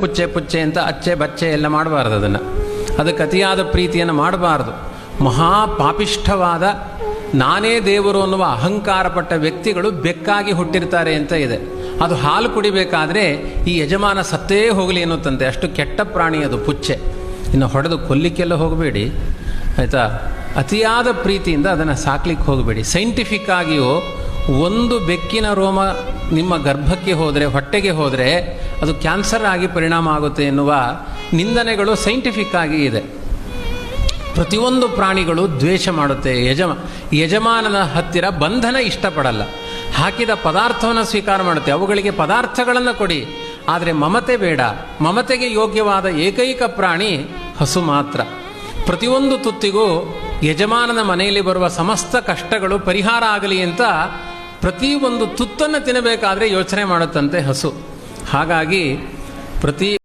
ಪುಚ್ಚೆ ಪುಚ್ಚೆ ಅಂತ ಅಚ್ಚೆ ಬಚ್ಚೆ ಎಲ್ಲ ಮಾಡಬಾರ್ದು ಅದನ್ನು. ಅದಕ್ಕೆ ಅತಿಯಾದ ಪ್ರೀತಿಯನ್ನು ಮಾಡಬಾರ್ದು. ಮಹಾಪಾಪಿಷ್ಠವಾದ ನಾನೇ ದೇವರು ಅನ್ನುವ ಅಹಂಕಾರಪಟ್ಟ ವ್ಯಕ್ತಿಗಳು ಬೆಕ್ಕಾಗಿ ಹುಟ್ಟಿರ್ತಾರೆ ಅಂತ ಇದೆ. ಅದು ಹಾಲು ಕುಡಿಬೇಕಾದ್ರೆ ಈ ಯಜಮಾನ ಸತ್ತೇ ಹೋಗಲಿ ಎನ್ನುತ್ತಂತೆ. ಅಷ್ಟು ಕೆಟ್ಟ ಪ್ರಾಣಿ ಅದು ಪುಚ್ಚೆ. ಇನ್ನು ಹೊಡೆದು ಕೊಲ್ಲಿಕ್ಕೆಲ್ಲ ಹೋಗಬೇಡಿ. ಆಯಿತಾ? ಅತಿಯಾದ ಪ್ರೀತಿಯಿಂದ ಅದನ್ನು ಸಾಕ್ಲಿಕ್ಕೆ ಹೋಗಬೇಡಿ. ಸೈಂಟಿಫಿಕ್ ಆಗಿಯೂ ಒಂದು ಬೆಕ್ಕಿನ ರೋಮ ನಿಮ್ಮ ಗರ್ಭಕ್ಕೆ ಹೋದರೆ, ಹೊಟ್ಟೆಗೆ ಹೋದರೆ ಅದು ಕ್ಯಾನ್ಸರ್ ಆಗಿ ಪರಿಣಾಮ ಆಗುತ್ತೆ ಎನ್ನುವ ನಿಂದನೆಗಳು ಸೈಂಟಿಫಿಕ್ ಆಗಿ ಇದೆ. ಪ್ರತಿಯೊಂದು ಪ್ರಾಣಿಗಳು ದ್ವೇಷ ಮಾಡುತ್ತೆ. ಯಜಮ, ಯಜಮಾನನ ಹತ್ತಿರ ಬಂಧನ ಇಷ್ಟಪಡಲ್ಲ. ಹಾಕಿದ ಪದಾರ್ಥವನ್ನು ಸ್ವೀಕಾರ ಮಾಡುತ್ತೆ. ಅವುಗಳಿಗೆ ಪದಾರ್ಥಗಳನ್ನು ಕೊಡಿ. ಆದರೆ ಮಮತೆ ಬೇಡ. ಮಮತೆಗೆ ಯೋಗ್ಯವಾದ ಏಕೈಕ ಪ್ರಾಣಿ ಹಸು ಮಾತ್ರ. ಪ್ರತಿಯೊಂದು ತುತ್ತಿಗೂ ಯಜಮಾನನ ಮನೆಯಲ್ಲಿ ಬರುವ ಸಮಸ್ತ ಕಷ್ಟಗಳು ಪರಿಹಾರ ಆಗಲಿ ಅಂತ ಪ್ರತಿಯೊಂದು ತುತ್ತನ್ನು ತಿನ್ನಬೇಕಾದ್ರೆ ಯೋಚನೆ ಮಾಡುತ್ತಂತೆ ಹಸು. ಹಾಗಾಗಿ ಪ್ರತಿ